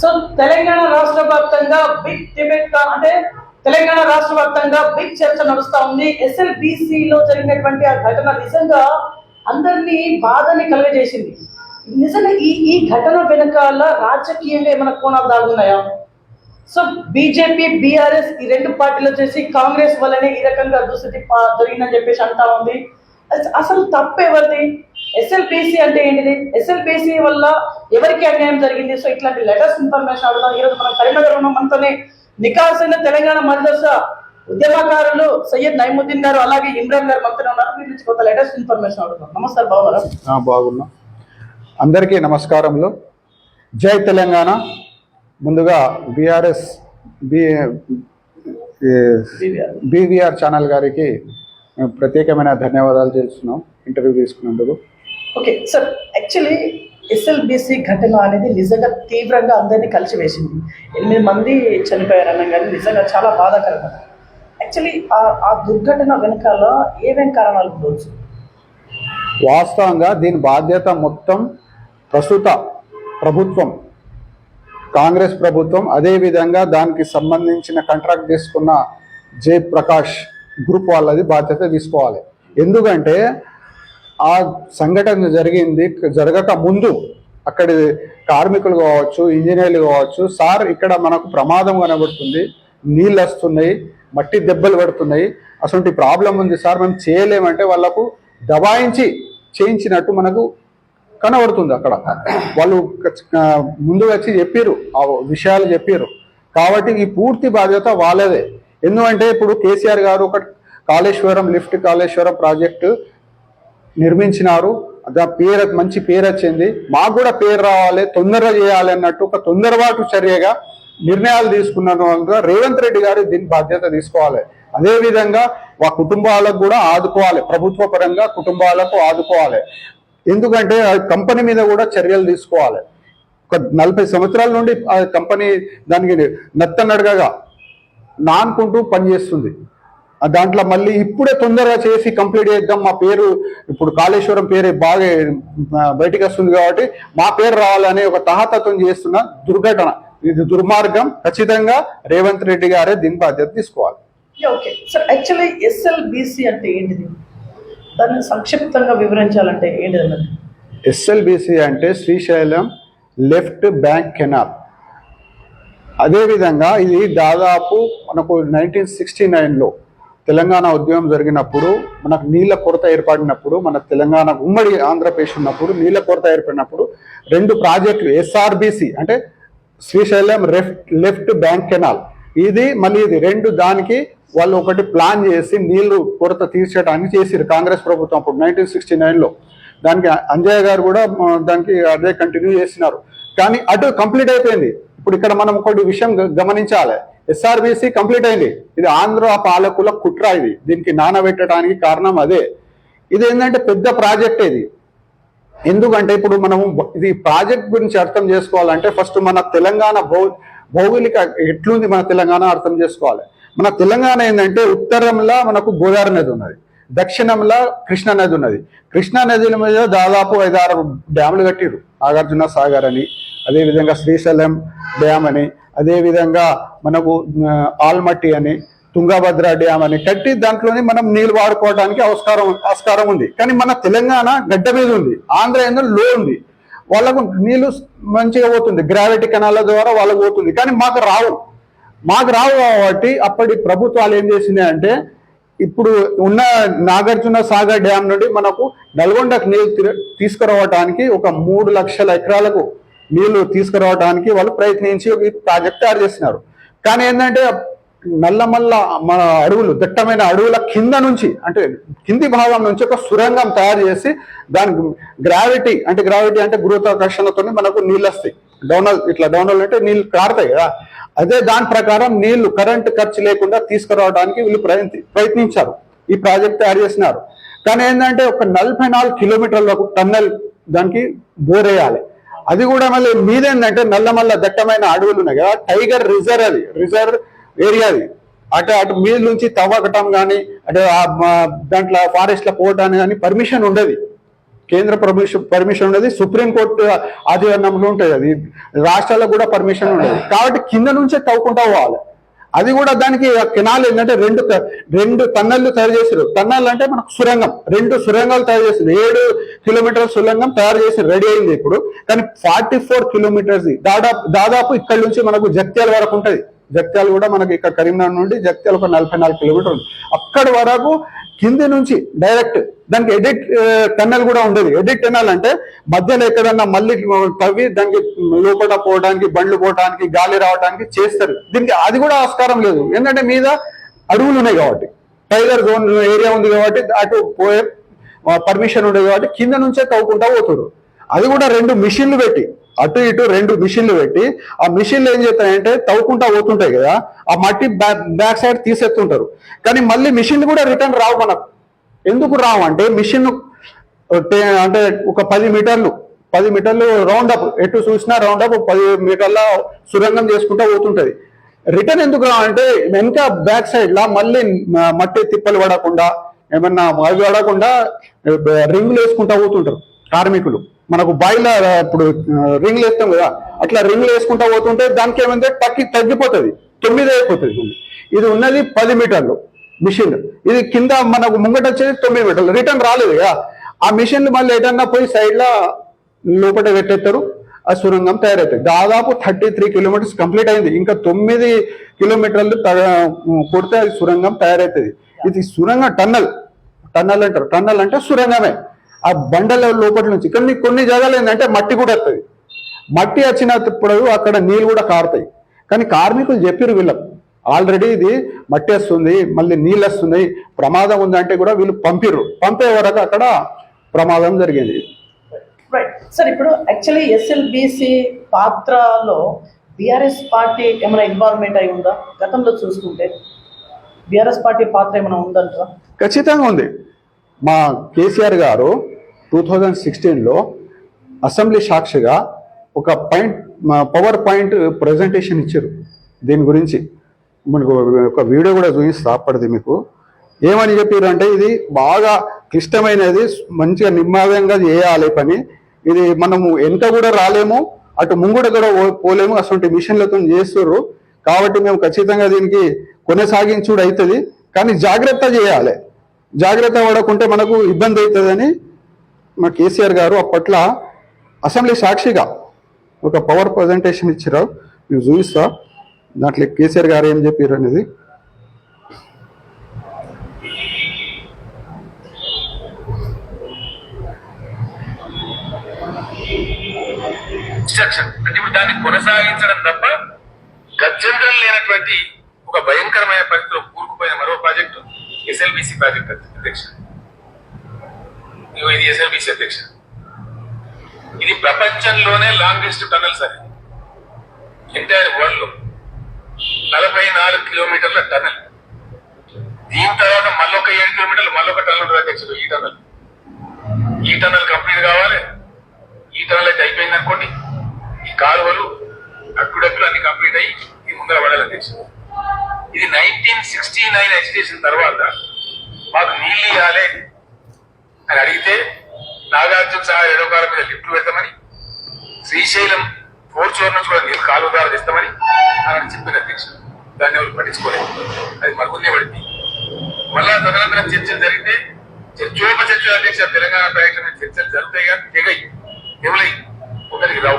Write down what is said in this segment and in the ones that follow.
So Telangana రాష్ట్ర వ్యాప్తంగా big debate అంటే తెలంగాణ రాష్ట్ర వ్యాప్తంగా బిగ్ చర్చ నడుస్తా ఉంది. SLBC లో జరిగినటువంటి ఆ ఘటన నిజంగా అందరినీ బాధని కలుగజేసింది. నిజంగా ఈ ఈ ఘటన వెనకాల రాజకీయంగా ఏమైనా కోణాలు దాగున్నాయా? సో బీజేపీ బీఆర్ఎస్ ఈ రెండు పార్టీలు వచ్చేసి కాంగ్రెస్ వల్లనే ఈ రకంగా దుస్థితి పా- జరిగిందని చెప్పేసి అంటా ఉంది. అసలు తప్పు ఎవరిది ఎస్ఎల్పిసి అంటే ఏంటిది? ఎస్ఎల్పిసి వల్ల ఎవరికి అన్యాయం జరిగింది? సో ఇట్లాంటి లేటెస్ట్ ఇన్ఫర్మేషన్ అడుగుతాం ఈరోజు మనం కరీంనగర్ ఉన్న మనతోనే నికాసైన తెలంగాణ మద్దతు ఉద్యమకారులు సయ్యద్ నైముద్దీన్ గారు అలాగే ఇమ్రాన్ గారు మనతోనే ఉన్నారు. వీరి నుంచి కొంత లేటెస్ట్ ఇన్ఫర్మేషన్ అడుగుతాం నమస్కారం బాగున్నారా బాగున్నా. అందరికీ నమస్కారములు. జై తెలంగాణ. ముందుగా బీఆర్ఎస్ బి బీవీఆర్ ఛానల్ గారికి మేము ప్రత్యేకమైన ధన్యవాదాలు తెలుస్తున్నాం ఇంటర్వ్యూ తీసుకున్నందుకు. ఓకే సార్ యాక్చువల్లీ ఎస్ఎల్బిసి ఘటన అనేది నిజంగా తీవ్రంగా అందరినీ కలిసివేసింది ఎనిమిది మంది చనిపోయారు కానీ నిజంగా చాలా బాధాకరంగా యాక్చువల్లీ ఆ ఆ దుర్ఘటన వెనకాల ఏమేం కారణాలు ఉండవచ్చు? వాస్తవంగా దీని బాధ్యత మొత్తం ప్రస్తుత ప్రభుత్వం కాంగ్రెస్ ప్రభుత్వం. అదేవిధంగా దానికి సంబంధించిన కాంట్రాక్ట్ తీసుకున్న జయప్రకాష్ గ్రూప్ వాళ్ళది బాధ్యత తీసుకోవాలి. ఎందుకంటే ఆ సంఘటన జరిగింది జరగక ముందు అక్కడి కార్మికులు కావచ్చు ఇంజనీర్లు కావచ్చు సార్ ఇక్కడ మనకు ప్రమాదం కనబడుతుంది నీళ్ళు వస్తున్నాయి మట్టి దెబ్బలు పడుతున్నాయి అటువంటి ప్రాబ్లం ఉంది సార్ మేము చేయలేమంటే వాళ్ళకు దబాయించి చేయించినట్టు మనకు కనబడుతుంది అక్కడ. వాళ్ళు ముందు వచ్చి చెప్పారు ఆ విషయాలు చెప్పారు కాబట్టి ఈ పూర్తి బాధ్యత వాళ్ళదే. ఎందుకంటే ఇప్పుడు కేసీఆర్ గారు ఒక కాళేశ్వరం లిఫ్ట్ కాళేశ్వరం ప్రాజెక్టు నిర్మించినారు. దా పేరు మంచి పేరు వచ్చింది. మాకు కూడా పేరు రావాలి తొందరగా చేయాలి అన్నట్టు ఒక తొందరపాటు చర్యగా నిర్ణయాలు తీసుకున్న వాళ్ళుగా రేవంత్ రెడ్డి గారు దీని బాధ్యత తీసుకోవాలి. అదేవిధంగా మా కుటుంబాలకు కూడా ఆదుకోవాలి ప్రభుత్వ పరంగా కుటుంబాలకు ఆదుకోవాలి. ఎందుకంటే కంపెనీ మీద కూడా చర్యలు తీసుకోవాలి. ఒక నలభై సంవత్సరాల నుండి ఆ కంపెనీ దానికి నత్తనడగగా నానుకుంటూ పనిచేస్తుంది. దాంట్లో మళ్ళీ ఇప్పుడే తొందరగా చేసి కంప్లీట్ చేద్దాం మా పేరు ఇప్పుడు కాళేశ్వరం పేరు బాగా బయటికి వస్తుంది కాబట్టి మా పేరు రావాలనే ఒక తహతత్వం చేస్తున్న దుర్ఘటన. ఇది దుర్మార్గం. ఖచ్చితంగా రేవంత్ రెడ్డి గారే దీని బాధ్యత తీసుకోవాలి. ఓకే సార్ యాక్చువల్లీ ఎస్ఎల్బిసి అంటే ఏంటిది? దాన్ని సంక్షిప్తంగా వివరించాలంటే ఏంటిది ఎస్ఎల్బిసి అంటే శ్రీశైలం లెఫ్ట్ బ్యాంక్ కెనాల్. అదేవిధంగా ఇది దాదాపు మనకు నైన్టీన్ సిక్స్టీ నైన్లో తెలంగాణ ఉద్యమం జరిగినప్పుడు మనకు నీళ్ళ కొరత ఏర్పడినప్పుడు మన తెలంగాణ ఉమ్మడి ఆంధ్రప్రదేశ్ ఉన్నప్పుడు నీళ్ళ కొరత ఏర్పడినప్పుడు రెండు ప్రాజెక్టులు ఎస్ఆర్బిసి అంటే Srisailam left left bank canal ఇది మళ్ళీ ఇది రెండు దానికి వాళ్ళు ఒకటి ప్లాన్ చేసి నీళ్ళు కొరత తీర్చడానికి చేసిరు కాంగ్రెస్ ప్రభుత్వం అప్పుడు నైన్టీన్ సిక్స్టీ నైన్లో. దానికి అంజయ్య గారు కూడా దానికి అదే కంటిన్యూ చేసినారు. కానీ అటు కంప్లీట్ అయిపోయింది. ఇప్పుడు ఇక్కడ మనం ఒకటి విషయం గమనించాలి. ఎస్ఆర్బిసి కంప్లీట్ అయింది. ఇది ఆంధ్ర పాలకుల కుట్ర ఇది. దీనికి నానబెట్టడానికి కారణం అదే. ఇది ఏంటంటే పెద్ద ప్రాజెక్ట్ ఇది. ఎందుకంటే ఇప్పుడు మనం ఇది ప్రాజెక్ట్ గురించి అర్థం చేసుకోవాలంటే ఫస్ట్ మన తెలంగాణ భౌ భౌగోళిక ఎట్లుంది మన తెలంగాణ అర్థం చేసుకోవాలి. మన తెలంగాణ ఏంటంటే ఉత్తరంలో మనకు గోదావరి నది ఉన్నది. దక్షిణంలో కృష్ణా నది ఉన్నది. కృష్ణా నదిల మీద దాదాపు ఐదారు డ్యాములు కట్టిరు నాగార్జున సాగర్ అని అదేవిధంగా శ్రీశైలం డ్యామ్ అని అదేవిధంగా మనకు ఆల్మట్టి అని తుంగభద్ర డ్యామ్ అని కట్టి దాంట్లోనే మనం నీళ్ళు వాడుకోవడానికి ఆస్కారం ఆస్కారం ఉంది. కానీ మన తెలంగాణ గడ్డ మీద ఉంది. ఆంధ్ర ఏందో లో ఉంది. వాళ్ళకు నీళ్ళు మంచిగా పోతుంది. గ్రావిటీ కెనాల ద్వారా వాళ్ళకు పోతుంది. కానీ మాకు రావు. మాకు రావు కాబట్టి అప్పటి ప్రభుత్వాలు ఏం చేసినాయి అంటే ఇప్పుడు ఉన్న నాగార్జున సాగర్ డ్యామ్ నుండి మనకు నల్గొండకు నీళ్ళు తీసుకురావడానికి ఒక మూడు లక్షల ఎకరాలకు నీళ్ళు తీసుకురావడానికి వాళ్ళు ప్రయత్నించి ఈ ప్రాజెక్ట్ తయారు చేసినారు కానీ ఏంటంటే నల్లమల్ల మన అడవులు దట్టమైన అడవుల కింద నుంచి అంటే కింది భాగం నుంచి ఒక సురంగం తయారు చేసి దానికి గ్రావిటీ అంటే గ్రావిటీ అంటే గురుత్వాకర్షణతో మనకు నీళ్ళు వస్తాయి. డౌనల్ ఇట్లా డౌనల్ అంటే నీళ్ళు కారుతాయి కదా. అదే దాని ప్రకారం నీళ్ళు కరెంటు ఖర్చు లేకుండా తీసుకురావడానికి వీళ్ళు ప్రయత్ని ప్రయత్నించారు. ఈ ప్రాజెక్ట్ తయారు చేసినారు. కానీ ఏంటంటే ఒక నలభై నాలుగు కిలోమీటర్లకు టన్నెల్ దానికి బోర్ వేయాలి అది కూడా మళ్ళీ మీదేంటంటే నల్లమల్ల దట్టమైన అడవులు ఉన్నాయి కదా టైగర్ రిజర్వ్ అది రిజర్వ్ ఏరియా అది. అటు అటు మీద నుంచి తవ్వకటం కానీ అటు దాంట్లో ఫారెస్ట్లో పోవటానికి కానీ పర్మిషన్ ఉండదు. కేంద్ర పర్మిషన్ పర్మిషన్ ఉండదు. సుప్రీంకోర్టు ఆధీనంలో ఉంటుంది అది. రాష్ట్రాలకు కూడా పర్మిషన్ ఉండదు. కాబట్టి కింద నుంచే తవ్వుకుంటా పోవాలి. అది కూడా దానికి కెనాల్ ఏంటంటే రెండు రెండు టన్నెళ్ళు తయారు చేశారు టన్నెల్ అంటే మనకు సురంగం. రెండు సురంగాలు తయారు చేసింది ఏడు కిలోమీటర్ల సురంగం తయారు చేసి రెడీ అయింది ఇప్పుడు. కానీ ఫార్టీ ఫోర్ కిలోమీటర్స్ దాదాపు దాదాపు ఇక్కడ నుంచి మనకు జగిత్యాల వరకు ఉంటుంది. జక్త్యాలు కూడా మనకి ఇక్కడ కరీంనగర్ నుండి జగిత్యాల ఒక నలభై నాలుగు కిలోమీటర్లు. అక్కడి వరకు కింది నుంచి డైరెక్ట్ దానికి ఎడిట్ టెన్నల్ కూడా ఉండేది. ఎడిట్ టెన్నల్ అంటే మధ్యలో ఎక్కడన్నా మళ్ళీ తవ్వి దానికి లోపల పోవడానికి బండ్లు పోవడానికి గాలి రావడానికి చేస్తారు. దీనికి అది కూడా ఆస్కారం లేదు. ఎందుకంటే మీద అడవులు ఉన్నాయి కాబట్టి. టైగర్ జోన్ ఏరియా ఉంది కాబట్టి అటు పోయే పర్మిషన్ ఉండేది కాబట్టి కింద నుంచే తవ్వుకుంటా పోతారు అది కూడా రెండు మిషన్లు పెట్టి అటు ఇటు రెండు మిషన్లు పెట్టి ఆ మిషన్లు ఏం చేస్తాయంటే తవ్వుకుంటా పోతుంటాయి కదా ఆ మట్టి బ్యాక్ సైడ్ తీసేస్తుంటారు. కానీ మళ్ళీ మిషన్లు కూడా రిటర్న్ రావు మనకు. ఎందుకు రావు అంటే మిషన్ అంటే ఒక పది మీటర్లు పది మీటర్లు రౌండ్ అప్ ఎటు చూసినా రౌండ్ అప్ పది మీటర్ల సురంగం చేసుకుంటా పోతుంటది. రిటర్న్ ఎందుకు రావంటే వెనుక వెనక బ్యాక్ సైడ్ లా మళ్ళీ మట్టి తిప్పలు పడకుండా ఏమన్నా అవి పడకుండా రింగులు వేసుకుంటా పోతుంటారు కార్మికులు. మనకు బాయిల ఇప్పుడు రింగ్లు వేస్తాం కదా అట్లా రింగ్లు వేసుకుంటా పోతుంటే దానికి ఏమంటే తగ్గి తగ్గిపోతుంది తొమ్మిది అయిపోతుంది ఇది ఉన్నది పది మీటర్లు మిషన్ ఇది కింద మనకు ముంగట వచ్చేది తొమ్మిది మీటర్లు. రిటర్న్ రాలేదు కదా. ఆ మిషన్లు మళ్ళీ ఎటన్నా పోయి సైడ్లో లోపల పెట్టేస్తారు ఆ సురంగం తయారవుతుంది. దాదాపు థర్టీ త్రీ కిలోమీటర్స్ కంప్లీట్ అయింది. ఇంకా తొమ్మిది కిలోమీటర్లు కొడితే అది సురంగం తయారవుతుంది. ఇది సురంగం టన్నల్ టన్నల్ అంటారు. టన్నల్ అంటే సురంగమే. ఆ బండల లోపల నుంచి కొన్ని కొన్ని జాగాలు ఏంటంటే మట్టి కూడా వస్తుంది. మట్టి వచ్చినప్పుడు అక్కడ నీళ్ళు కూడా కారుతాయి. కానీ కార్మికులు చెప్పారు వీళ్ళకు ఆల్రెడీ ఇది మట్టి వస్తుంది మళ్ళీ నీళ్ళు వస్తున్నాయి ప్రమాదం ఉందంటే కూడా వీళ్ళు పంపిర్రు. పంపే వరకు అక్కడ ప్రమాదం జరిగింది. రైట్ సార్ ఇప్పుడు యాక్చువల్లీ ఎస్ఎల్బిసి పాత్రలో బీఆర్ఎస్ పార్టీ ఏమైనా ఇన్వాల్వ్మెంట్ అయి ఉందా? గతంలో చూసుకుంటే బీఆర్ఎస్ పార్టీ పాత్ర ఏమైనా ఉందంటారా? ఖచ్చితంగా ఉంది. మా కేసీఆర్ గారు టూ థౌజండ్ సిక్స్టీన్లో అసెంబ్లీ సాక్షిగా ఒక పాయింట్ పవర్ పాయింట్ ప్రజెంటేషన్ ఇచ్చారు. దీని గురించి మనకు ఒక వీడియో కూడా చూపిస్తా అప్పటిది మీకు. ఏమని చెప్పారు అంటే ఇది బాగా క్లిష్టమైనది మంచిగా నిమ్మాదంగా చేయాలి పని. ఇది మనము ఎంత కూడా రాలేము అటు ముంగుడ కూడా పో- పోలేము అటువంటి మిషన్లతో చేస్తున్నారు కాబట్టి మేము ఖచ్చితంగా దీనికి కొనసాగించుడు అవుతుంది. కానీ జాగ్రత్త చేయాలి. జాగ్రత్త పడకుంటే మనకు ఇబ్బంది అవుతుందని మా కేసీఆర్ గారు అప్పట్లో అసెంబ్లీ సాక్షిగా ఒక పవర్ ప్రజెంటేషన్ ఇచ్చారు. మీకు చూపిస్తా. దాంట్లో కేసీఆర్ గారు ఏం చెప్పారు అనేది. ఇన్స్ట్రక్షన్ అంటే ఇప్పుడు దాన్ని కొనసాగించడం తప్ప గత్యంతరం లేనటువంటి ఒక భయంకరమైన పరిస్థితిలో కూరుకుపోయిన మరో ప్రాజెక్టు ఎస్ఎల్బిసి ప్రాజెక్ట్ అధ్యక్షుడు. నువ్వు ఇది ఎస్ఎల్బిసి అధ్యక్ష. ఇది ప్రపంచంలోనే లాంగెస్ట్ టనల్ సార్ ఎంటైర్ వరల్డ్లో. నలభై నాలుగు కిలోమీటర్ల టనల్ దీని తర్వాత మళ్ళొక ఏడు కిలోమీటర్లు మళ్ళొక టనల్ ఉంటుంది అధ్యక్షుడు ఈ టనల్ ఈ టనల్ కంప్లీట్ కావాలి. ఈ టనల్ అయితే అయిపోయింది అనుకోండి ఈ కాలువలు అక్కడక్కడ అన్ని కంప్లీట్ అయ్యి ఇది ముందర పడాలి అధ్యక్షుడు ఇది నైన్టీన్ సిక్స్టీ నైన్ ఎడ్యుకేషన్ తర్వాత మాకు నీళ్ళు ఇవ్వాలి. అని అడిగితే నాగార్జున సహా ఏడో కాలం మీద లిఫ్ట్లు పెడతామని శ్రీశైలం ఫోర్చూర్ నుంచి కూడా నీళ్ళు కాలువ ద్వారా తెస్తామని అని చెప్పిన అధ్యక్షుడు. దాన్ని ఎవరు పట్టించుకోలేదు. అది మరుగుందే పడింది. మళ్ళా తదనంతరం చర్చలు జరిగితే చర్చోప చర్చ అధ్యక్ష తెలంగాణ ప్రయత్నం చర్చలు జరుగుతాయి కానీ తెగయి ఎవలై ఒకరికి రావు.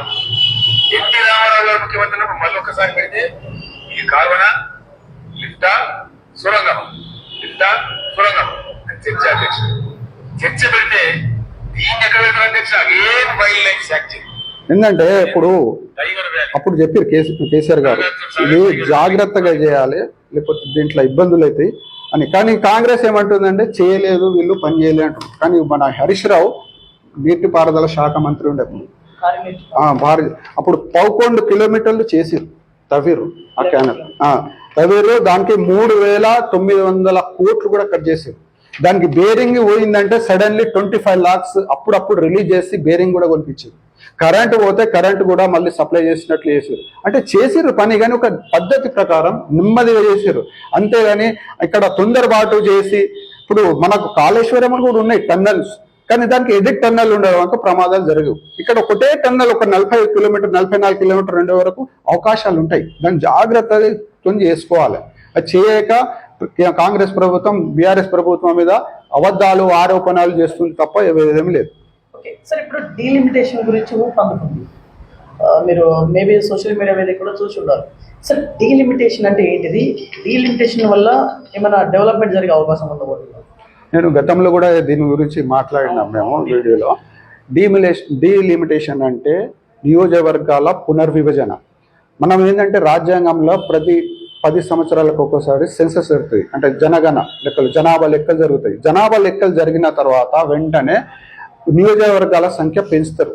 ఎన్టీ రామారావు గారు ముఖ్యమంత్రి ఉన్నప్పుడు మళ్ళీ ఒక్కసారి పెడితే ఈ కార్బనా లిఫ్టా సురంగం లిఫ్టా సురంగం అని చర్చ అధ్యక్షుడు. చర్చ పెడితే ఏంటంటే ఇప్పుడు అప్పుడు చెప్పారు కేసీ కేసీఆర్ గారు ఇది జాగ్రత్తగా చేయాలి లేకపోతే దీంట్లో ఇబ్బందులు అవుతాయి అని. కానీ కాంగ్రెస్ ఏమంటుందంటే చేయలేదు వీళ్ళు పని చేయలేదు అంటారు కానీ మన హరీష్ రావు నీటిపారుదల శాఖ మంత్రి ఉండే అప్పుడు. కార్మిక ఆ, భారీ అప్పుడు పదకొండు కిలోమీటర్లు చేసిరు తవ్విరు ఆ క్యానల్ ఆ, తవ్విరు దానికి మూడు వేల తొమ్మిది వందల కోట్లు కూడా కట్ చేసారు దానికి బేరింగ్ పోయిందంటే సడన్లీ ట్వంటీ ఫైవ్ లాక్స్ అప్పుడప్పుడు రిలీజ్ చేసి బేరింగ్ కూడా కొనిపించారు. కరెంటు పోతే కరెంటు కూడా మళ్ళీ సప్లై చేసినట్లు చేసారు అంటే చేసిర్రు పని కానీ ఒక పద్ధతి ప్రకారం నెమ్మదిగా చేసారు అంతేగాని ఇక్కడ తొందరపాటు చేసి ఇప్పుడు మనకు కాళేశ్వరం కూడా ఉన్నాయి టన్నల్స్. కానీ దానికి ఎడిట్ టన్నల్ ఉండడం వరకు ప్రమాదాలు జరగవు. ఇక్కడ ఒకటే టన్నల్ ఒక నలభై కిలోమీటర్ నలభై నాలుగు కిలోమీటర్ ఉండే వరకు అవకాశాలు ఉంటాయి. దాన్ని జాగ్రత్తగా చేసుకోవాలి అది చేయక కాంగ్రెస్ ప్రభుత్వం బీఆర్ఎస్ ప్రభుత్వం మీద అబద్ధాలు ఆరోపణలు చేస్తుంది తప్ప ఏమీ లేదు. ఓకే. సార్ ఇప్పుడు డీలిమిటేషన్ గురించి అందుకుంది మీరు మేబీ సోషల్ మీడియా మీద కూడా చూసి ఉండాలి. సార్ డీలిమిటేషన్ అంటే ఏంటిది? డీలిమిటేషన్ వల్ల ఏమైనా డెవలప్మెంట్ జరిగే అవకాశం ఉండబోతుంది నేను గతంలో కూడా దీని గురించి మాట్లాడినాం మేము వీడియోలో. డీమిలేషన్ డీలిమిటేషన్ అంటే నియోజకవర్గాల పునర్విభజన. మనం ఏంటంటే రాజ్యాంగంలో ప్రతి పది సంవత్సరాలకు ఒక్కోసారి సెన్సస్ జరుగుతుంది అంటే జనగణ లెక్కలు జనాభా లెక్కలు జరుగుతాయి. జనాభా లెక్కలు జరిగిన తర్వాత వెంటనే నియోజకవర్గాల సంఖ్య పెంచుతారు.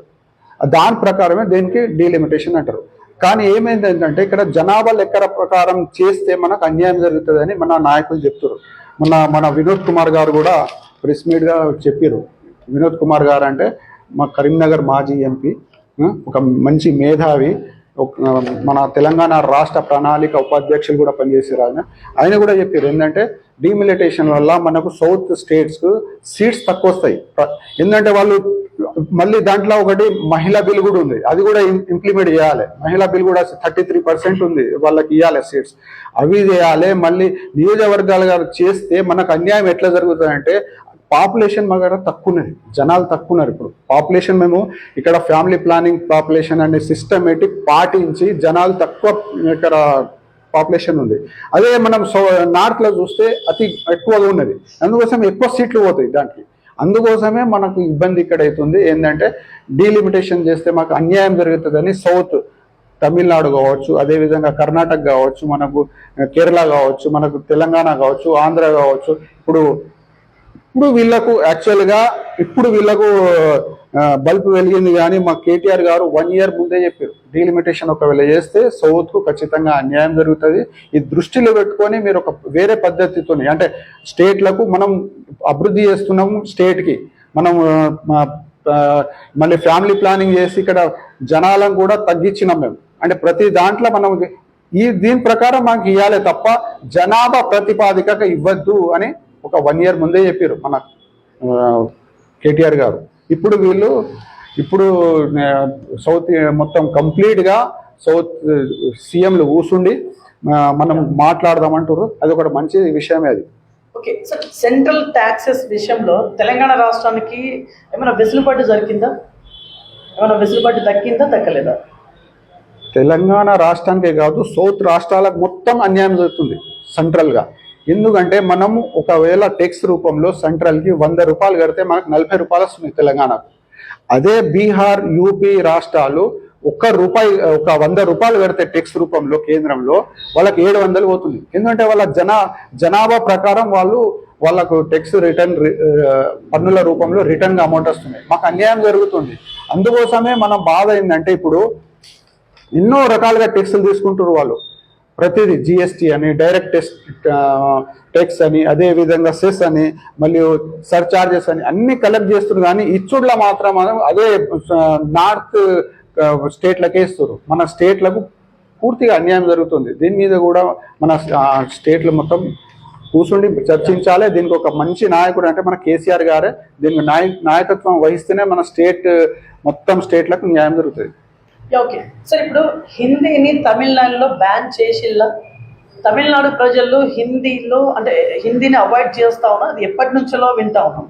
దాని ప్రకారమే దీనికి డీలిమిటేషన్ అంటారు. కానీ ఏమైంది ఏంటంటే ఇక్కడ జనాభా లెక్కల ప్రకారం చేస్తే మనకు అన్యాయం జరుగుతుందని మన నాయకులు చెప్తారు. మన మన వినోద్ కుమార్ గారు కూడా ప్రెస్ మీట్గా చెప్పారు. వినోద్ కుమార్ గారు అంటే మా కరీంనగర్ మాజీ ఎంపీ ఒక మంచి మేధావి. మన తెలంగాణ రాష్ట్ర ప్రణాళిక ఉపాధ్యక్షులు కూడా పనిచేసారు ఆయన. ఆయన కూడా చెప్పారు ఏంటంటే డీమిలిటేషన్ వల్ల మనకు సౌత్ స్టేట్స్కు సీట్స్ తక్కువ వస్తాయి ఎందుకంటే వాళ్ళు మళ్ళీ దాంట్లో ఒకటి మహిళా బిల్ కూడా ఉంది. అది కూడా ఇంప్లిమెంట్ చేయాలి. మహిళా బిల్ కూడా థర్టీ త్రీ పర్సెంట్ ఉంది. వాళ్ళకి ఇవ్వాలి సీట్స్ అవి చేయాలి. మళ్ళీ నియోజకవర్గాలుగా చేస్తే మనకు అన్యాయం ఎట్లా జరుగుతుందంటే పాపులేషన్ దగ్గర తక్కువ ఉన్నది జనాలు తక్కువ ఉన్నారు ఇప్పుడు. పాపులేషన్ మేము ఇక్కడ ఫ్యామిలీ ప్లానింగ్ పాపులేషన్ అనే సిస్టమేటిక్ పాటించి జనాలు తక్కువ ఇక్కడ పాపులేషన్ ఉంది. అదే మనం సో నార్త్లో చూస్తే అతి ఎక్కువగా ఉన్నది. అందుకోసం ఎక్కువ సీట్లు పోతాయి దానికి. అందుకోసమే మనకు ఇబ్బంది ఇక్కడ అవుతుంది. ఏంటంటే డీలిమిటేషన్ చేస్తే మాకు అన్యాయం జరుగుతుందని సౌత్ తమిళనాడు కావచ్చు అదేవిధంగా కర్ణాటక కావచ్చు మనకు కేరళ కావచ్చు మనకు తెలంగాణ కావచ్చు ఆంధ్ర కావచ్చు. ఇప్పుడు ఇప్పుడు వీళ్ళకు యాక్చువల్గా ఇప్పుడు వీళ్ళకు బల్బ్ వెలిగింది కానీ మా కేటీఆర్ గారు వన్ ఇయర్ ముందే చెప్పారు. డీలిమిటేషన్ ఒకవేళ చేస్తే సౌత్కు ఖచ్చితంగా అన్యాయం జరుగుతుంది. ఈ దృష్టిలో పెట్టుకొని మీరు ఒక వేరే పద్ధతితో అంటే స్టేట్లకు మనం అభివృద్ధి చేస్తున్నాము స్టేట్కి మనం మళ్ళీ ఫ్యామిలీ ప్లానింగ్ చేసి ఇక్కడ జనాలను కూడా తగ్గించినాం మేము. అంటే ప్రతి దాంట్లో మనం ఈ దీని ప్రకారం మాకు ఇవ్వాలి తప్ప జనాభా ప్రతిపాదికగా ఇవ్వద్దు అని ఒక వన్ ఇయర్ ముందే చెప్పారు మన కేటీఆర్ గారు. ఇప్పుడు వీళ్ళు ఇప్పుడు సౌత్ మొత్తం కంప్లీట్గా సౌత్ సీఎంలు కూర్చుండి మనం మాట్లాడదామంటారు అది ఒక మంచి విషయమే అది. ఓకే సార్ సెంట్రల్ ట్యాక్సెస్ విషయంలో తెలంగాణ రాష్ట్రానికి ఏమైనా వెసులుబాటు జరిగిందా? ఏమైనా వెసులుబాటు దక్కిందా దక్కలేదా? తెలంగాణ రాష్ట్రానికే కాదు సౌత్ రాష్ట్రాలకు మొత్తం అన్యాయం జరుగుతుంది సెంట్రల్గా. ఎందుకంటే మనము ఒకవేళ టెక్స్ రూపంలో సెంట్రల్కి వంద రూపాయలు కడితే మనకు నలభై రూపాయలు వస్తుంది తెలంగాణకు అదే బీహార్ యూపీ రాష్ట్రాలు ఒక్క రూపాయి ఒక వంద రూపాయలు కడితే టెక్స్ రూపంలో కేంద్రంలో వాళ్ళకి ఏడు వందలు పోతుంది. ఎందుకంటే వాళ్ళ జనా జనాభా ప్రకారం వాళ్ళు వాళ్ళకు టెక్స్ రిటర్న్ పన్నుల రూపంలో రిటర్న్ అమౌంట్ వస్తుంది మాకు అన్యాయం జరుగుతుంది. అందుకోసమే మనం బాధ ఏంటంటే ఇప్పుడు ఎన్నో రకాలుగా టెక్స్లు తీసుకుంటారు వాళ్ళు. ప్రతిదీ జిఎస్టీ అని డైరెక్ట్ టెక్స్ అని అదే విధంగా సెస్ అని మళ్ళీ సర్చార్జెస్ అని అన్ని కలెక్ట్ చేస్తున్నారు. కానీ ఇచ్చుడ్ల మాత్రం అదే నార్త్ స్టేట్లకే ఇస్తారు మన స్టేట్లకు పూర్తిగా అన్యాయం జరుగుతుంది. దీని మీద కూడా మన స్టేట్లు మొత్తం కూర్చుండి చర్చించాలి. దీనికి ఒక మంచి నాయకుడు అంటే మన కేసీఆర్ గారే. దీనికి నాయ నాయకత్వం వహిస్తేనే మన స్టేట్ మొత్తం స్టేట్లకు న్యాయం జరుగుతుంది. ఓకే సార్ ఇప్పుడు హిందీని తమిళనాడులో బ్యాన్ చేసిల్లా. తమిళనాడు ప్రజలు హిందీలో అంటే హిందీని అవాయిడ్ చేస్తా ఉన్నా అది ఎప్పటి నుంచో వింటా ఉన్నాం.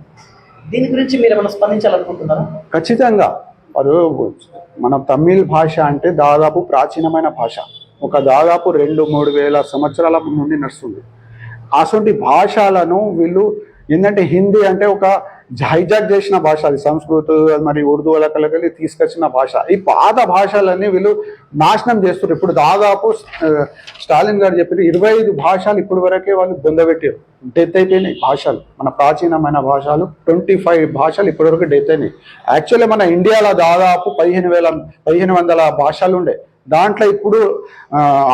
దీని గురించి మీరు ఏమైనా స్పందించాలనుకుంటున్నారా? ఖచ్చితంగా. వారు మన తమిళ్ భాష అంటే దాదాపు ప్రాచీనమైన భాష. ఒక దాదాపు రెండు మూడు వేల సంవత్సరాల నుండి నడుస్తుంది. అటువంటి భాషలను వీళ్ళు ఏంటంటే హిందీ అంటే ఒక హైజాక్ చేసిన భాష అది సంస్కృత మరి ఉర్దూ లెక్కలకి తీసుకొచ్చిన భాష. ఈ పాత భాషలన్నీ వీళ్ళు నాశనం చేస్తున్నారు. ఇప్పుడు దాదాపు స్టాలిన్ గారు చెప్పిన ఇరవై ఐదు భాషలు ఇప్పటి వరకే వాళ్ళు బొందబెట్టారు డెత్ అయిపోయినాయి భాషలు. మన ప్రాచీనమైన భాషలు ట్వంటీ ఫైవ్ భాషలు ఇప్పటివరకు డెత్ అయినాయి. యాక్చువల్లీ మన ఇండియాలో దాదాపు పదిహేను వేల పదిహేను వందల భాషలు ఉండే. దాంట్లో ఇప్పుడు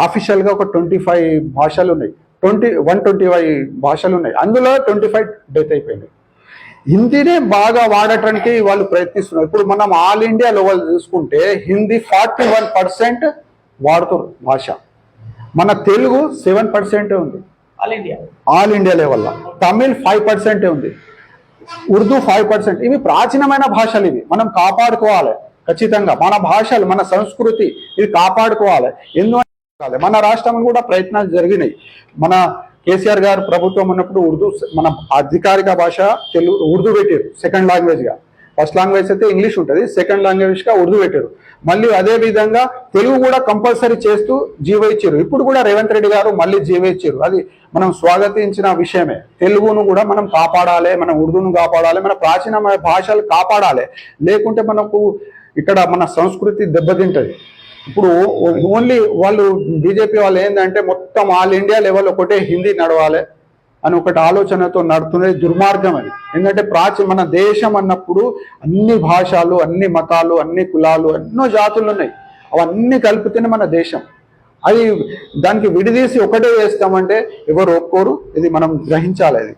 ఆఫీషియల్గా ఒక ట్వంటీ ఫైవ్ భాషలు ఉన్నాయి. ట్వంటీ వన్ ట్వంటీ ఫైవ్ భాషలు ఉన్నాయి. అందులో ట్వంటీ ఫైవ్ డెత్ అయిపోయినాయి. హిందీనే బాగా వాడటానికి వాళ్ళు ప్రయత్నిస్తున్నారు. ఇప్పుడు మనం ఆల్ ఇండియా లెవెల్ చూసుకుంటే హిందీ ఫార్టీ వన్ పర్సెంట్ వాడుతారు భాష. మన తెలుగు సెవెన్ పర్సెంటే ఉంది. All India. ఆల్ ఇండియా లెవెల్లో తమిళ్ ఫైవ్ పర్సెంటే ఉంది. Urdu five percent. ఇవి ప్రాచీనమైన భాషలు ఇవి. మనం కాపాడుకోవాలి. ఖచ్చితంగా మన భాషలు మన సంస్కృతి ఇది కాపాడుకోవాలి. ఎందుకంటే మన రాష్ట్రంలో కూడా ప్రయత్నాలు జరిగినాయి. మన కేసీఆర్ గారు ప్రభుత్వం ఉన్నప్పుడు ఉర్దూ మన అధికారిక భాష తెలుగు ఉర్దూ పెట్టారు సెకండ్ లాంగ్వేజ్గా ఫస్ట్ లాంగ్వేజ్ అయితే ఇంగ్లీష్ ఉంటుంది సెకండ్ లాంగ్వేజ్గా ఉర్దూ పెట్టారు. మళ్ళీ అదే విధంగా తెలుగు కూడా కంపల్సరీ చేస్తూ జీవో ఇచ్చారు. ఇప్పుడు కూడా రేవంత్ రెడ్డి గారు మళ్ళీ జీవో ఇచ్చారు. అది మనం స్వాగతించిన విషయమే. తెలుగును కూడా మనం కాపాడాలి మన ఉర్దూను కాపాడాలి మన ప్రాచీన భాషలు కాపాడాలి. లేకుంటే మనకు ఇక్కడ మన సంస్కృతి దెబ్బతింటది. ఇప్పుడు ఓన్లీ వాళ్ళు బీజేపీ వాళ్ళు ఏంటంటే మొత్తం ఆల్ ఇండియా లెవెల్ ఒకటే హిందీ నడవాలి అని ఒకటి ఆలోచనతో నడుతున్నది దుర్మార్గం అది. ఎందుకంటే ప్రాచీ మన దేశం అన్నప్పుడు అన్ని భాషలు అన్ని మతాలు అన్ని కులాలు ఎన్నో జాతులు ఉన్నాయి. అవన్నీ కలిపితేనే మన దేశం. అది దానికి విడిదీసి ఒకటే చేస్తామంటే ఎవరు ఒప్పుకోరు ఇది మనం గ్రహించాలి అది.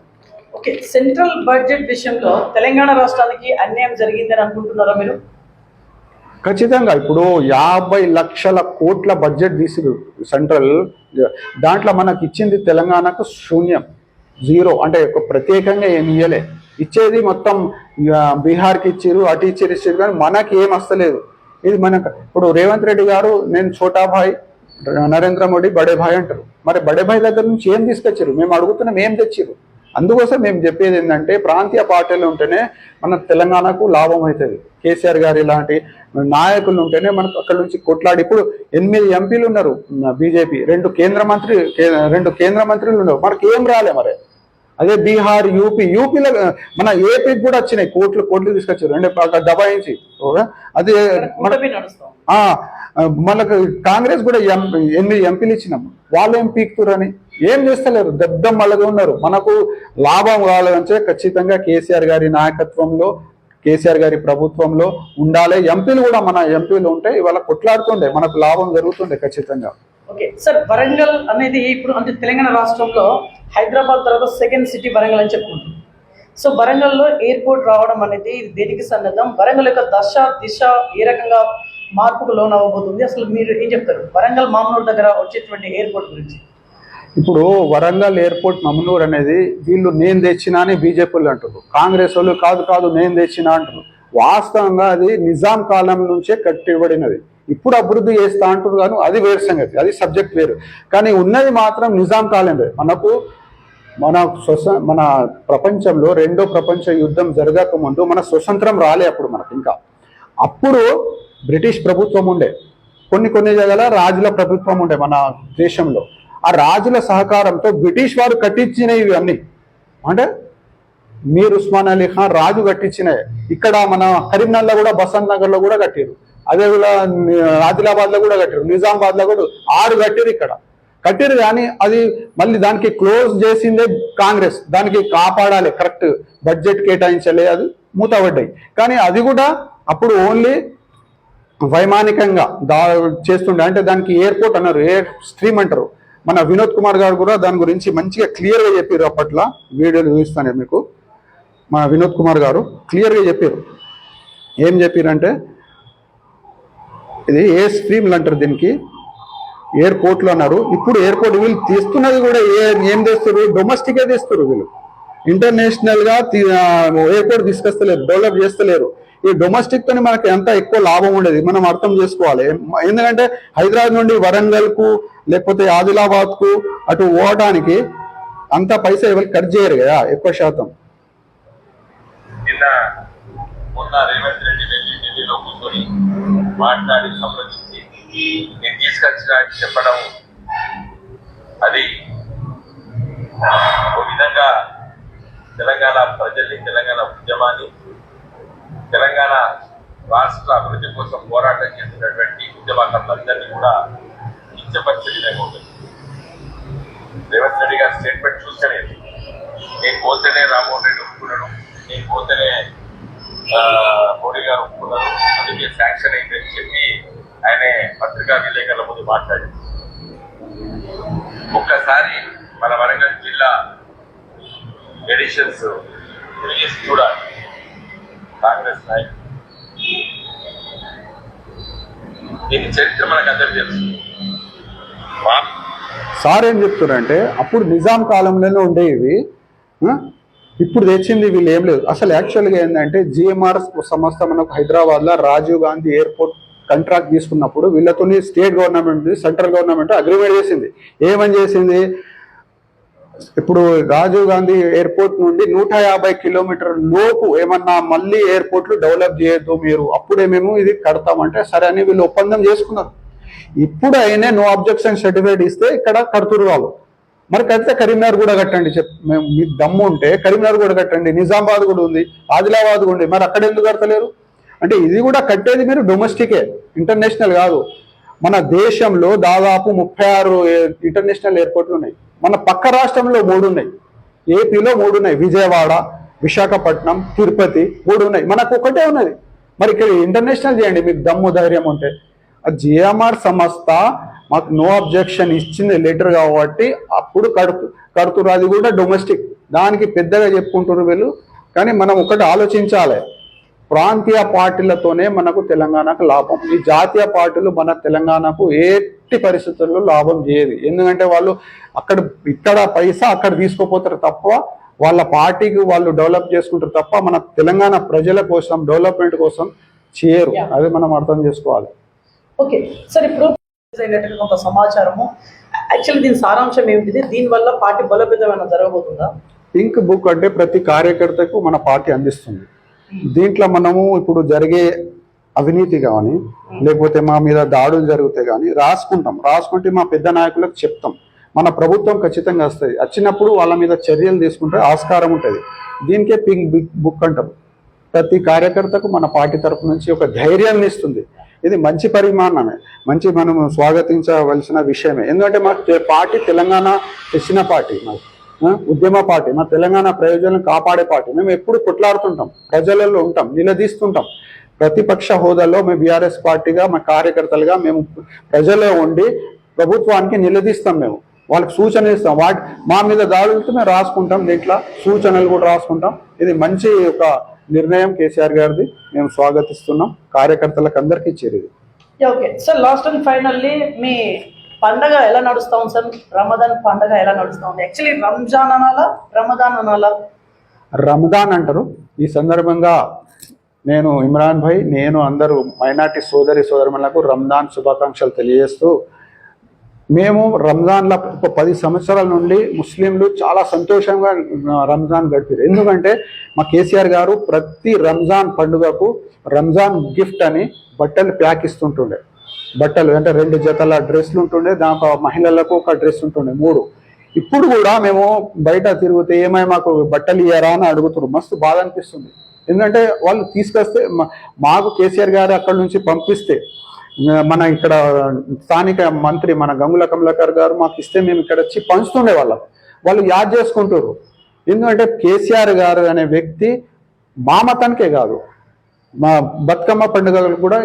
ఓకే సెంట్రల్ బడ్జెట్ విషయంలో తెలంగాణ రాష్ట్రానికి అన్యాయం జరిగిందని అనుకుంటున్నారా మీరు? ఖచ్చితంగా ఇప్పుడు యాభై లక్షల కోట్ల బడ్జెట్ తీసి సెంట్రల్ దాంట్లో మనకి ఇచ్చింది తెలంగాణకు శూన్యం జీరో. అంటే ఒక ప్రత్యేకంగా ఏమి ఇయ్యలే. ఇచ్చేది మొత్తం బీహార్కి ఇచ్చారు అటు ఇచ్చారు ఇచ్చారు కానీ మనకి ఏం వస్తలేదు. ఇది మనకు ఇప్పుడు రేవంత్ రెడ్డి గారు నేను ఛోటా భాయ్ నరేంద్ర మోడీ బడే భాయ్ అంటారు. మరి బడే భాయ్ దగ్గర నుంచి ఏం తీసుకొచ్చారు మేము అడుగుతున్నాం ఏం తెచ్చారు అందుకోసం మేము చెప్పేది ఏంటంటే ప్రాంతీయ పార్టీలు ఉంటేనే మన తెలంగాణకు లాభం అవుతుంది. కేసీఆర్ గారు ఇలాంటి నాయకులు ఉంటేనే మనకు అక్కడ నుంచి కొట్లాడి ఇప్పుడు ఎనిమిది ఎంపీలు ఉన్నారు బీజేపీ. రెండు కేంద్ర మంత్రి రెండు కేంద్ర మంత్రులు ఉన్నారు. మనకి ఏం రాలే మరి? అదే బీహార్ యూపీ. యూపీలో మన ఏపీకి కూడా వచ్చినాయి. కోట్లు కోట్లు తీసుకొచ్చారు. అంటే బాగా దబాయించి? అదే మనకు కాంగ్రెస్ కూడా ఎం- ఎనిమిది ఎంపీలు ఇచ్చినాం వాళ్ళు ఏం పీకుతురని? ఏం చేస్తలేరు? దద్దమ్మలుగా ఉన్నారు. మనకు లాభం కావాలంటే ఖచ్చితంగా కేసీఆర్ గారి నాయకత్వంలో కేసీఆర్ గారి ప్రభుత్వంలో ఉండాలి. ఎంపీలు కూడా మన ఎంపీలు ఉంటే ఇవాళ కొట్లాడుతుండే. మనకు లాభం జరుగుతుండే ఖచ్చితంగా. ఓకే. సార్ వరంగల్ అనేది ఇప్పుడు అంటే తెలంగాణ రాష్ట్రంలో హైదరాబాద్ తర్వాత సెకండ్ సిటీ వరంగల్ అని చెప్పుకుంటుంది సో వరంగల్లో ఎయిర్పోర్ట్ రావడం అనేది దేనికి సన్నద్ధం? వరంగల్ యొక్క దశ దిశ ఏ రకంగా మార్పుకు లోన్ అసలు మీరు ఏం చెప్తారు? వరంగల్ మామూలు దగ్గర వచ్చేటువంటి ఎయిర్పోర్ట్ గురించి. ఇప్పుడు వరంగల్ ఎయిర్పోర్ట్ మమనూర్ అనేది వీళ్ళు నేను తెచ్చినా అని బీజేపీలు అంటారు కాంగ్రెస్ వాళ్ళు కాదు కాదు నేను తెచ్చినా అంటారు వాస్తవంగా అది నిజాం కాలం నుంచే కట్టిబడినది ఇప్పుడు అభివృద్ధి చేస్తా అంటారు కానీ అది వేరు సంగతి అది సబ్జెక్ట్ వేరు. కానీ ఉన్నది మాత్రం నిజాం కాలమే. మనకు మన స్వస మన ప్రపంచంలో రెండో ప్రపంచ యుద్ధం జరగక ముందు మన స్వతంత్రం రాలే అప్పుడు మనకు ఇంకా. అప్పుడు బ్రిటిష్ ప్రభుత్వం ఉండే. కొన్ని కొన్ని జగల రాజుల ప్రభుత్వం ఉండే మన దేశంలో. ఆ రాజుల సహకారంతో బ్రిటిష్ వారు కట్టించినవి ఇవన్నీ. అంటే మీర్ ఉస్మాన్ అలీ ఖాన్ రాజు కట్టించినవి. ఇక్కడ మన కరీంనగర్లో కూడా బసంత్ నగర్లో కూడా కట్టారు. అదే కూడా కూడా కట్టారు. నిజామాబాద్లో కూడా ఆరు కట్టారు ఇక్కడ. కట్టారు కానీ అది మళ్ళీ దానికి క్లోజ్ చేసిందే కాంగ్రెస్. దానికి కాపాడాలి కరెక్ట్ బడ్జెట్ కేటాయించాలి అది మూతపడ్డాయి కానీ అది కూడా అప్పుడు ఓన్లీ వైమానికంగా దా చేస్తుండే. అంటే దానికి ఎయిర్పోర్ట్ అన్నారు ఎయిర్ స్ట్రీమ్ అంటారు. మన వినోద్ కుమార్ గారు కూడా దాని గురించి మంచిగా క్లియర్గా చెప్పారు అప్పట్లో. వీడియోలు చూపిస్తాను మీకు. మన వినోద్ కుమార్ గారు క్లియర్గా చెప్పారు. ఏం చెప్పారంటే ఇది ఏ స్ట్రీమ్లు అంటారు దీనికి? ఎయిర్పోర్ట్లు అన్నారు. ఇప్పుడు ఎయిర్పోర్ట్ వీళ్ళు తీస్తున్నది కూడా ఏ ఏం తెస్తారు డొమెస్టికే తీస్తారు వీళ్ళు. ఇంటర్నేషనల్గా ఎయిర్పోర్ట్ తీసుకొస్తలేరు డెవలప్ చేస్తలేరు. ఈ డొమెస్టిక్ తోని మనకి ఎంత ఎక్కువ లాభం ఉండేది? మనం అర్థం చేసుకోవాలి. ఎందుకంటే హైదరాబాద్ నుండి వరంగల్కు లేకపోతే ఆదిలాబాద్కు అటు పోవడానికి అంత పైసా ఎవరికి కట్ చేయరు కదా ఎక్కువ శాతం. రేవంత్ రెడ్డి వెళ్ళి ఢిల్లీలో కూర్చొని మాట్లాడి సంబంధించి నేను తీసుకొచ్చిన చెప్పడం అది ఒక విధంగా తెలంగాణ ప్రజల్ని తెలంగాణ ఉద్యమాన్ని తెలంగాణ రాష్ట్ర అభివృద్ధి కోసం పోరాటం చేస్తున్నటువంటి ఉద్యమకర్తలందరినీ కూడా కించపరిచే ఉంటుంది రేవంత్ రెడ్డి గారి స్టేట్మెంట్ చూస్తేనే నేను పోతేనే రామ్మోహన్ రెడ్డి ఒప్పుకున్నాను నేను పోతేనే మోడీ గారు ఒప్పుకున్నారు అందుకే శాంక్షన్ అయిందని చెప్పి ఆయన పత్రికా విలేకరుల ముందు మాట్లాడారు. ఒక్కసారి మన వరంగల్ జిల్లా ఎడిషన్స్ తిరిగి చూడాలి. కాంగ్రెస్ నాయకులు దీని చరిత్ర మనకు అందరికి తెలుసు. సార్ ఏం చెప్తున్నారంటే అప్పుడు నిజాం కాలంలోనే ఉండేవి ఇప్పుడు తెచ్చింది వీళ్ళు ఏం లేదు. అసలు యాక్చువల్గా ఏంటంటే జిఎంఆర్ సంస్థ మనకు హైదరాబాద్లో రాజీవ్ గాంధీ ఎయిర్పోర్ట్ కాంట్రాక్ట్ తీసుకున్నప్పుడు వీళ్ళతో state government central government agreement చేసింది. ఏమని చేసింది? ఇప్పుడు రాజీవ్ గాంధీ ఎయిర్పోర్ట్ నుండి నూట యాభై కిలోమీటర్ లోపు ఏమన్నా మళ్ళీ ఎయిర్పోర్ట్లు డెవలప్ చేయొద్దు మీరు అప్పుడే మేము ఇది కడతామంటే సరే అని వీళ్ళు ఒప్పందం చేసుకున్నారు. ఇప్పుడు అయినా నో అబ్జెక్షన్ సర్టిఫికేట్ ఇస్తే ఇక్కడ కడుతురు వాళ్ళు మరి కడితే కరీంనగర్ కూడా కట్టండి చెప్ మేము మీకు దమ్ము ఉంటే కరీంనగర్ కూడా కట్టండి నిజామాబాద్ కూడా ఉంది ఆదిలాబాద్ కూడా ఉంది. మరి అక్కడ ఎందుకు కడతలేరు? అంటే ఇది కూడా కట్టేది మీరు డొమెస్టికే ఇంటర్నేషనల్ కాదు. మన దేశంలో దాదాపు ముప్పై ఆరు ఇంటర్నేషనల్ ఎయిర్పోర్ట్లు ఉన్నాయి. మన పక్క రాష్ట్రంలో మూడు ఉన్నాయి. ఏపీలో మూడు ఉన్నాయి. విజయవాడ విశాఖపట్నం తిరుపతి మూడు ఉన్నాయి. మనకు ఒకటే ఉన్నది. మరి ఇక్కడ ఇంటర్నేషనల్ చేయండి. మీకు దమ్ము ధైర్యం ఉంటే. జిఎంఆర్ సంస్థ మాకు నో అబ్జెక్షన్ ఇచ్చింది లెటర్ కాబట్టి అప్పుడు కడుతు కడుతురు అది కూడా డొమెస్టిక్. దానికి పెద్దగా చెప్పుకుంటున్నారు వీళ్ళు. కానీ మనం ఒకటి ఆలోచించాలి. ప్రాంతీయ పార్టీలతోనే మనకు తెలంగాణకు లాభం. ఈ జాతీయ పార్టీలు మన తెలంగాణకు ఎట్టి పరిస్థితుల్లో లాభం చేయదు. ఎందుకంటే వాళ్ళు అక్కడ ఇక్కడ పైసా అక్కడ తీసుకోపోతారు తప్ప వాళ్ళ పార్టీకి వాళ్ళు డెవలప్ చేసుకుంటారు తప్ప మన తెలంగాణ ప్రజల కోసం డెవలప్మెంట్ కోసం చేయరు. అది మనం అర్థం చేసుకోవాలి. ఓకే. సార్ ఇప్పుడు కొంత సమాచారము. యాక్చువల్లీ దీని సారాంశం ఏమిటిది? దీనివల్ల పార్టీ బలోపేతమైన జరగబోతుందా? పింక్ బుక్ అంటే ప్రతి కార్యకర్తకు మన పార్టీ అందిస్తుంది. దీంట్లో మనము ఇప్పుడు జరిగే అవినీతి కానీ లేకపోతే మా మీద దాడులు జరిగితే కానీ రాసుకుంటాం. రాసుకుంటే మా పెద్ద నాయకులకు చెప్తాం. మన ప్రభుత్వం ఖచ్చితంగా వస్తుంది. వచ్చినప్పుడు వాళ్ళ మీద చర్యలు తీసుకుంటే ఆస్కారం ఉంటుంది. దీనికే పింక్ బిగ్ బుక్ అంటాం. ప్రతి కార్యకర్తకు మన పార్టీ తరపు నుంచి ఒక ధైర్యాన్ని ఇస్తుంది. ఇది మంచి పరిమాణమే. మంచి మనం స్వాగతించవలసిన విషయమే. ఎందుకంటే మా తె- పార్టీ తెలంగాణ తెచ్చిన పార్టీ మాకు ఉద్యమ పార్టీ మా తెలంగాణ ప్రయోజనం కాపాడే పార్టీ. మేము ఎప్పుడు కొట్లాడుతుంటాం ప్రజలలో ఉంటాం నిలదీస్తుంటాం. ప్రతిపక్ష హోదాలో మేము బీఆర్ఎస్ పార్టీగా మా కార్యకర్తలుగా మేము ప్రజల్లో ఉండి ప్రభుత్వానికి నిలదీస్తాం మేము. వాళ్ళకి సూచనలు ఇస్తాం. వాటి మా మీద దాడులతో మేము రాసుకుంటాం. దీంట్లో సూచనలు కూడా రాసుకుంటాం. ఇది మంచి ఒక నిర్ణయం కేసీఆర్ గారిది. మేము స్వాగతిస్తున్నాం. కార్యకర్తలకు అందరికీ ఇచ్చేది okay sir last and finally మీ పండగ ఎలా నడుస్తా ఉంది సార్? రమదాన్ పండగ ఎలా నడుస్తా? ఉంది యాక్చువల్లీ రంజాన్ అనాలా? రమదాన్ అనాలా? రమదాన్ అంటారు. ఈ సందర్భంగా నేను ఇమ్రాన్ భాయ్ నేను అందరూ మైనార్టీ సోదరి సోదరులకు రంజాన్ శుభాకాంక్షలు తెలియజేస్తూ మేము రంజాన్ల ఒక పది సంవత్సరాల నుండి ముస్లింలు చాలా సంతోషంగా రంజాన్ గడిపారు. ఎందుకంటే మా కేసీఆర్ గారు ప్రతి రంజాన్ పండుగకు రంజాన్ గిఫ్ట్ అని బట్టలు ప్యాక్ ఇస్తుంటుండే. బట్టలు అంటే రెండు జతల డ్రెస్లు ఉంటుండే దాంట్లో మహిళలకు ఒక డ్రెస్ ఉంటుండే మూడు. ఇప్పుడు కూడా మేము బయట తిరిగితే ఏమై మాకు బట్టలు ఇయ్యారా అని అడుగుతున్నారు మస్తు బాధ అనిపిస్తుంది. ఎందుకంటే వాళ్ళు తీసుకొస్తే మాకు కేసీఆర్ గారు అక్కడ నుంచి పంపిస్తే మన ఇక్కడ స్థానిక మంత్రి మన గంగుల కమలాకర్ గారు మాకు ఇస్తే మేము ఇక్కడ వచ్చి పంచుతుండే వాళ్ళం. వాళ్ళు యాద్ చేసుకుంటారు ఎందుకంటే కేసీఆర్ గారు అనే వ్యక్తి మా మతానికే కాదు. మా బతుకమ్మ పండుగలు కూడా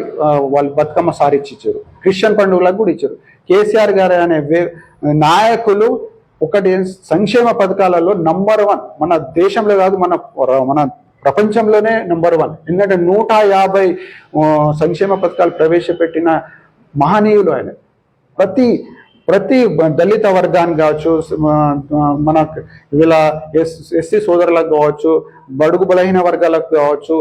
వాళ్ళు బతుకమ్మ సారి ఇచ్చారు. క్రిస్టియన్ పండుగలకు కూడా ఇచ్చారు. కేసీఆర్ గారు అనే వే- నాయకులు ఒకటి సంక్షేమ పథకాలలో నంబర్ వన్ మన దేశంలో కాదు మన మన ప్రపంచంలోనే నంబర్ వన్ ఎందుకంటే నూట యాభై సంక్షేమ పథకాలు ప్రవేశపెట్టిన మహనీయులు ఆయన. ప్రతి ప్రతి దళిత వర్గానికి కావచ్చు మన వీళ్ళ ఎస్ ఎస్సీ సోదరులకు కావచ్చు బడుగు బలహీన వర్గాలకు కావచ్చు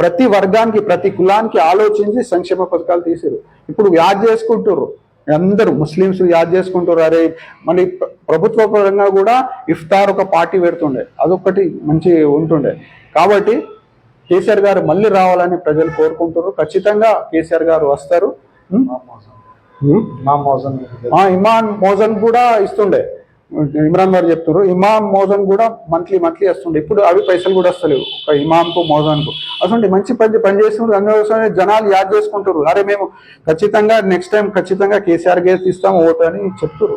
ప్రతి వర్గానికి ప్రతి కులానికి ఆలోచించి సంక్షేమ పథకాలు తీసారు. ఇప్పుడు యాద్ చేసుకుంటారు అందరూ ముస్లిమ్స్ యాద్ చేసుకుంటారు అరే మళ్ళీ ప్రభుత్వ పరంగా కూడా ఇఫ్తార్ ఒక పార్టీ పెడుతుండే. అదొకటి మంచి ఉంటుండే. కాబట్టి కేసీఆర్ గారు మళ్ళీ రావాలని ప్రజలు కోరుకుంటారు ఖచ్చితంగా కేసీఆర్ గారు వస్తారు. ఇమాన్ మోజన్ కూడా ఇస్తుండే. ఇమ్రాన్ గారు చెప్తున్నారు ఇమాం మోజన్ కూడా మంత్లీ మంత్లీ వస్తుండే. ఇప్పుడు అవి పైసలు కూడా వస్తలేవు ఒక ఇమాంకు మోజన్కు. అసలు మంచి పని పని చేస్తున్నారు అందుకోసమే జనాలు యాద్ చేసుకుంటారు అరే మేము ఖచ్చితంగా నెక్స్ట్ టైం ఖచ్చితంగా కేసీఆర్ గేసి ఇస్తాం ఓటు అని అంటే కేర్.